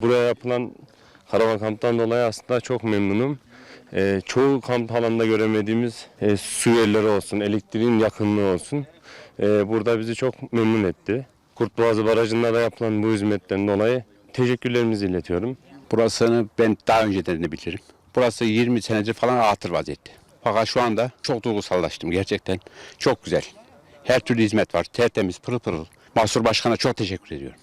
Buraya yapılan karavan kamptan dolayı aslında çok memnunum. Ee, çoğu kamp alanında göremediğimiz e, su yerleri olsun, elektriğin yakınlığı olsun. e, burada bizi çok memnun etti. Kurtboğazı Barajı'nda da yapılan bu hizmetten dolayı teşekkürlerimizi iletiyorum. Burasını ben daha önceden de bilirim. Burası 20 senedir falan atır vaziyette. Fakat şu anda çok duygusallaştım gerçekten. Çok güzel. Her türlü hizmet var. Tertemiz, pırıl pırıl. Mahsur Başkan'a çok teşekkür ediyorum.